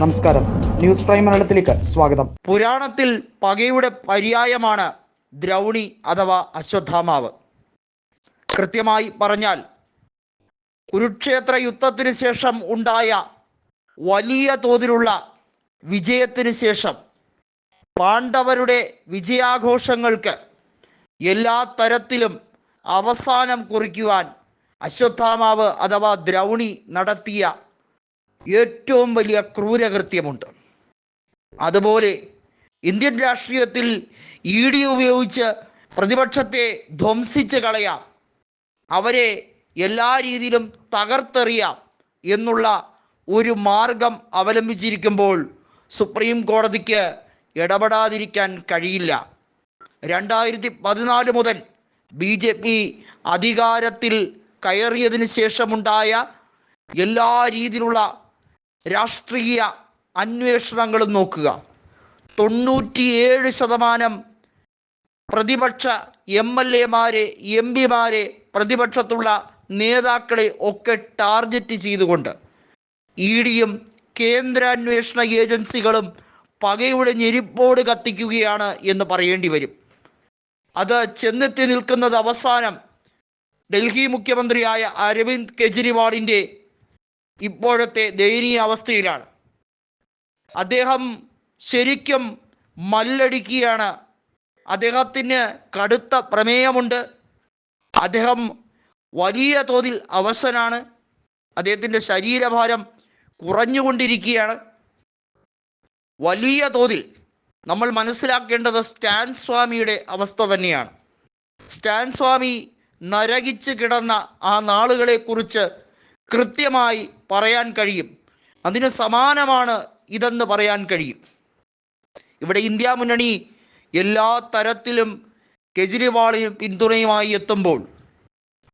നമസ്കാരം. News prime മലയാളത്തിലേക്ക് സ്വാഗതം. പുരാണത്തിൽ പകയുടെ പര്യായമാണ് ദ്രൗണി അഥവാ അശ്വത്ഥാമാവ്. കൃത്യമായി പറഞ്ഞാൽ കുരുക്ഷേത്ര യുദ്ധത്തിന് ശേഷം ഉണ്ടായ വലിയ തോതിലുള്ള വിജയത്തിന് ശേഷം പാണ്ഡവരുടെ വിജയാഘോഷങ്ങൾക്ക് എല്ലാ തരത്തിലും അവസാനം കുറിക്കുവാൻ അശ്വത്ഥാമാവ് അഥവാ ദ്രൗണി നടത്തിയ ഏറ്റവും വലിയ ക്രൂരകൃത്യമുണ്ട്. അതുപോലെ ഇന്ത്യൻ രാഷ്ട്രീയത്തിൽ ഇ ഡി ഉപയോഗിച്ച് പ്രതിപക്ഷത്തെ ധ്വംസിച്ച് കളയാം അവരെ എല്ലാ രീതിയിലും തകർത്തെറിയാം എന്നുള്ള ഒരു മാർഗം അവലംബിച്ചിരിക്കുമ്പോൾ സുപ്രീം കോടതിക്ക് ഇടപെടാതിരിക്കാൻ കഴിയില്ല. രണ്ടായിരത്തി പതിനാല് മുതൽ ബി ജെ പി അധികാരത്തിൽ കയറിയതിന് ശേഷമുണ്ടായ എല്ലാ രീതിയിലുള്ള രാഷ്ട്രീയ അന്വേഷണങ്ങളും നോക്കുക. തൊണ്ണൂറ്റിയേഴ് ശതമാനം പ്രതിപക്ഷ എം എൽ എമാരെ എം പിമാരെ പ്രതിപക്ഷത്തുള്ള നേതാക്കളെ ഒക്കെ ടാർഗറ്റ് ചെയ്തുകൊണ്ട് ഇ ഡിയും കേന്ദ്ര അന്വേഷണ ഏജൻസികളും പകയുടെ ഞെരിപ്പോട് കത്തിക്കുകയാണ് എന്ന് പറയേണ്ടി വരും. അത് ചെന്നെത്തി നിൽക്കുന്നത് അവസാനം ഡൽഹി മുഖ്യമന്ത്രിയായ അരവിന്ദ് കെജ്രിവാളിന്റെ ഇപ്പോഴത്തെ ദയനീയ അവസ്ഥയിലാണ്. അദ്ദേഹം ശരിക്കും മല്ലടിക്കുകയാണ്. അദ്ദേഹത്തിന് കടുത്ത പ്രമേയമുണ്ട്. അദ്ദേഹം വലിയ തോതിൽ അവസനാണ് അദ്ദേഹത്തിന്റെ ശരീരഭാരം കുറഞ്ഞുകൊണ്ടിരിക്കുകയാണ്. വലിയ തോതിൽ നമ്മൾ മനസ്സിലാക്കേണ്ടത് സ്റ്റാൻ സ്വാമിയുടെ അവസ്ഥ തന്നെയാണ്. സ്റ്റാൻ സ്വാമി നരകിച്ച് കിടന്ന ആ നാളുകളെക്കുറിച്ച് കൃത്യമായി പറയാൻ കഴിയും. അതിന് സമാനമാണ് ഇതെന്ന് പറയാൻ കഴിയും. ഇവിടെ ഇന്ത്യ മുന്നണി എല്ലാ തരത്തിലും കെജ്രിവാളിന് പിന്തുണയുമായി എത്തുമ്പോൾ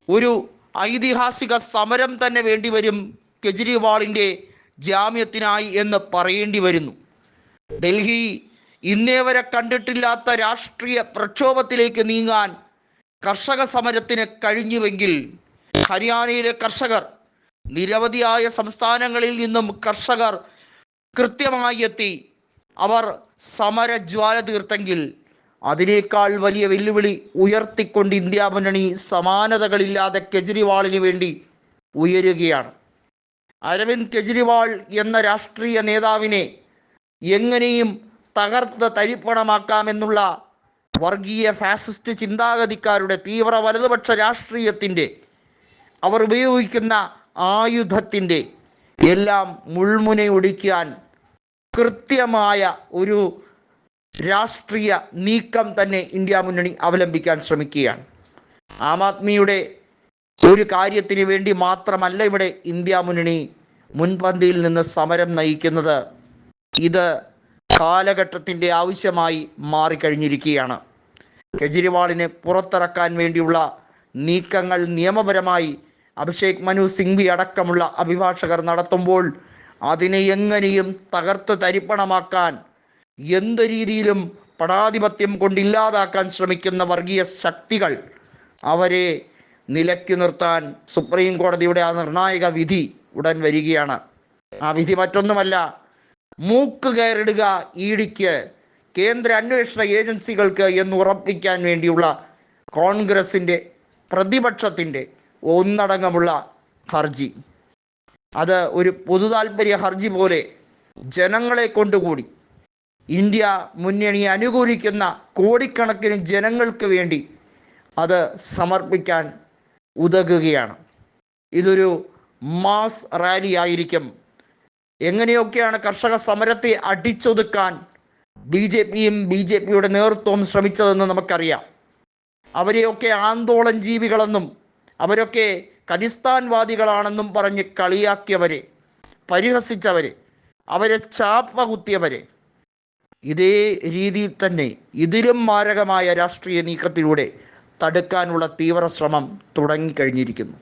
ഒരു ഐതിഹാസിക സമരം തന്നെ വേണ്ടിവരും കെജ്രിവാളിന്റെ ജാമ്യത്തിനായി എന്ന് പറയേണ്ടി വരുന്നു. ഡൽഹി ഇന്നേ വരെ കണ്ടിട്ടില്ലാത്ത രാഷ്ട്രീയ പ്രക്ഷോഭത്തിലേക്ക് നീങ്ങാൻ കർഷക സമരത്തിന് കഴിഞ്ഞുവെങ്കിൽ ഹരിയാനയിലെ കർഷകർ നിരവധിയായ സംസ്ഥാനങ്ങളിൽ നിന്നും കർഷകർ കൃത്യമായി എത്തി അവർ സമരജ്വാല തീർത്തെങ്കിൽ അതിനേക്കാൾ വലിയ വെല്ലുവിളി ഉയർത്തിക്കൊണ്ട് ഇന്ത്യ മുന്നണി സമാനതകളില്ലാതെ കെജ്രിവാളിന് വേണ്ടി ഉയരുകയാണ്. അരവിന്ദ് കെജ്രിവാൾ എന്ന രാഷ്ട്രീയ നേതാവിനെ എങ്ങനെയും തകർത്ത് തരിപ്പണമാക്കാമെന്നുള്ള വർഗീയ ഫാസിസ്റ്റ് ചിന്താഗതിക്കാരുടെ തീവ്ര വലതുപക്ഷ രാഷ്ട്രീയത്തിന്റെ അവർ ഉപയോഗിക്കുന്ന ആയുധത്തിന്റെ എല്ലാം മുൾമുനയൊടിക്കാൻ കൃത്യമായ ഒരു രാഷ്ട്രീയ നീക്കം തന്നെ ഇന്ത്യ മുന്നണി അവലംബിക്കാൻ ശ്രമിക്കുകയാണ്. ആം ആദ്മിയുടെ ഒരു കാര്യത്തിന് വേണ്ടി മാത്രമല്ല ഇവിടെ ഇന്ത്യ മുന്നണി മുൻപന്തിയിൽ നിന്ന് സമരം നയിക്കുന്നത്. ഇത് കാലഘട്ടത്തിന്റെ ആവശ്യമായി മാറിക്കഴിഞ്ഞിരിക്കുകയാണ്. കെജ്രിവാളിനെ പുറത്തിറക്കാൻ വേണ്ടിയുള്ള നീക്കങ്ങൾ നിയമപരമായി അഭിഷേക് മനു സിംഗ്വി അടക്കമുള്ള അഭിഭാഷകർ നടത്തുമ്പോൾ അതിനെ എങ്ങനെയും തകർത്ത് തരിപ്പണമാക്കാൻ എന്ത് രീതിയിലും പടാധിപത്യം കൊണ്ടില്ലാതാക്കാൻ ശ്രമിക്കുന്ന വർഗീയ ശക്തികൾ അവരെ നിലയ്ക്ക് നിർത്താൻ സുപ്രീം കോടതിയുടെ ആ നിർണായക വിധി ഉടൻ വരികയാണ്. ആ വിധി മറ്റൊന്നുമല്ല മൂക്ക് കയറിടുക ഈടിക്ക് കേന്ദ്ര അന്വേഷണ ഏജൻസികൾക്ക് എന്ന് ഉറപ്പിക്കാൻ വേണ്ടിയുള്ള കോൺഗ്രസിന്റെ പ്രതിപക്ഷത്തിന്റെ ഒന്നടങ്കമുള്ള ഹർജി. അത് ഒരു പൊതു താല്പര്യ ഹർജി പോലെ ജനങ്ങളെ കൊണ്ടുകൂടി ഇന്ത്യ മുന്നണിയെ അനുകൂലിക്കുന്ന കോടിക്കണക്കിന് ജനങ്ങൾക്ക് വേണ്ടി അത് സമർപ്പിക്കാൻ ഉതകുകയാണ്. ഇതൊരു മാസ് റാലി ആയിരിക്കും. എങ്ങനെയൊക്കെയാണ് കർഷക സമരത്തെ അടിച്ചൊതുക്കാൻ ബി ജെ പിയും ബി ജെ പിയുടെ നേതൃത്വവും ശ്രമിച്ചതെന്ന് നമുക്കറിയാം. അവരെയൊക്കെ ആന്തോളൻ ജീവികളെന്നും അവരൊക്കെ കലിസ്ഥാൻവാദികളാണെന്നും പറഞ്ഞ് കളിയാക്കിയവരെ പരിഹസിച്ചവരെ അവരെ ചാപ്പ കുത്തിയവരെ. ഇതേ രീതിയിൽ തന്നെ ഇതിലും മാരകമായ രാഷ്ട്രീയ നീക്കത്തിലൂടെ തടുക്കാനുള്ള തീവ്ര ശ്രമം തുടങ്ങിക്കഴിഞ്ഞിരിക്കുന്നു.